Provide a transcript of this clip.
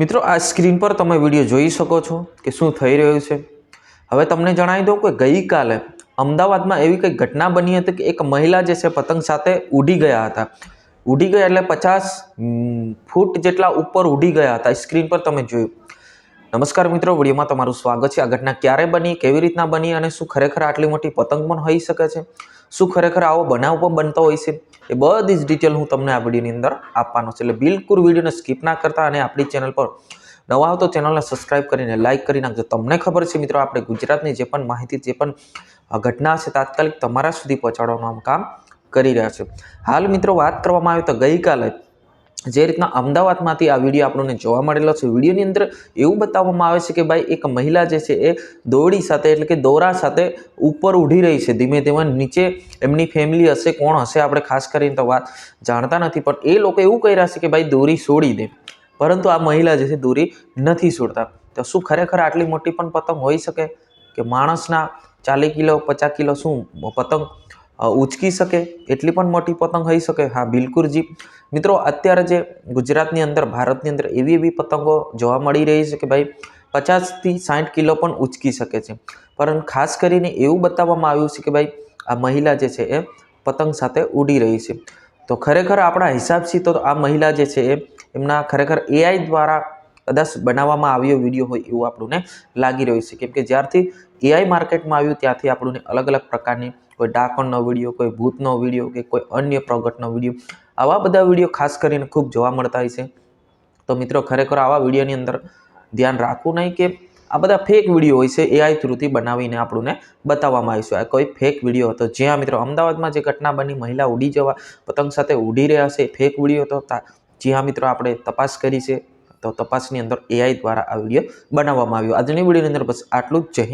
મિત્રો, આ સ્ક્રીન પર તમે વીડિયો જોઈ શકો છો કે શું થઈ રહ્યું છે. હવે તમને જણાવી દઉં કે ગઈકાલે અમદાવાદમાં એવી કંઈક ઘટના બની હતી કે એક મહિલા જે છે પતંગ સાથે ઉડી ગયા હતા. ઉડી ગયા એટલે પચાસ ફૂટ જેટલા ઉપર ઉડી ગયા હતા. સ્ક્રીન પર તમે જોયું. નમસ્કાર મિત્રો, વિડીયોમાં તમારું સ્વાગત છે. આ ઘટના ક્યારે બની, કેવી રીતના બની અને શું ખરેખર આટલી મોટી પતંગ પણ હોઈ શકે છે? શું ખરેખર આવો બનાવ પણ બનતો હોય છે? એ બધી જ ડિટેલ હું તમને આ વિડીયોની અંદર આપવાનો છે. એટલે બિલકુલ વિડીયોને સ્કીપ ના કરતા અને આપણી ચેનલ પર નવા હો તો ચેનલને સબસ્ક્રાઇબ કરીને લાઇક કરી નાખજો. તમને ખબર છે મિત્રો, આપણે ગુજરાતની જે પણ માહિતી, જે પણ ઘટના છે, તાત્કાલિક તમારા સુધી પહોંચાડવાનું કામ કરી રહ્યા છે. હાલ મિત્રો, વાત કરવામાં આવે તો ગઈકાલે જે રીતના અમદાવાદમાંથી આ વીડિયો આપણને જોવા મળેલો છે, વિડીયોની અંદર એવું બતાવવામાં આવે છે કે ભાઈ એક મહિલા જે છે એ દોરડી સાથે એટલે કે દોરા સાથે ઉપર ઉડી રહી છે, ધીમે ધીમે નીચે એમની ફેમિલી હશે, કોણ હશે આપણે ખાસ કરીને તો વાત જાણતા નથી, પણ એ લોકો એવું કહી રહ્યા છે કે ભાઈ દોરી છોડી દે. પરંતુ આ મહિલા જે છે દોરી નથી છોડતા. તો શું ખરેખર આટલી મોટી પણ પતંગ હોઈ શકે? કે માણસના ચાલીસ કિલો, પચાસ કિલો શું પતંગ ઉચકી શકે, એટલી પણ મોટી પતંગ હોઈ શકે? હા, બિલકુલ જી. મિત્રો, અત્યારે જે ગુજરાતની અંદર, ભારતની અંદર એવી એવી પતંગો જોવા મળી રહી છે કે ભાઈ, પચાસથી સાઠ કિલો પણ ઉચકી શકે છે. પરંતુ ખાસ કરીને એવું બતાવવામાં આવ્યું છે કે ભાઈ, આ મહિલા જે છે એ પતંગ સાથે ઉડી રહી છે. તો ખરેખર આપણા હિસાબથી તો આ મહિલા જે છે એ, એમના ખરેખર એઆઈ દ્વારા કદાચ બનાવવામાં આવ્યો વીડિયો હોય એવું આપણને લાગી રહ્યું છે. કેમ કે જ્યારથી એઆઈ માર્કેટમાં આવ્યું, ત્યાંથી આપણને અલગ અલગ પ્રકારની કોઈ ડાકણનો વીડિયો, કોઈ ભૂતનો વીડિયો કે કોઈ અન્ય પ્રગટનો વીડિયો, આવા બધા વીડિયો ખાસ કરીને ખૂબ જોવા મળતા હોય છે. તો મિત્રો, ખરેખર આવા વિડીયોની અંદર ધ્યાન રાખવું નહીં કે આ બધા ફેક વીડિયો હોય છે એઆઈ થ્રુથી બનાવીને આપણને બતાવવામાં આવીશું. આ કોઈ ફેક વીડિયો હતો. જ્યાં મિત્રો, અમદાવાદમાં જે ઘટના બની, મહિલા ઉડી જવા, પતંગ સાથે ઉડી રહ્યા છે ફેક વીડિયો તો તા- જ્યાં મિત્રો આપણે તપાસ કરી છે તો તપાસની અંદર એઆઈ દ્વારા આ વીડિયો બનાવવામાં આવ્યો. આજની વિડીયોની અંદર બસ આટલું જ. જય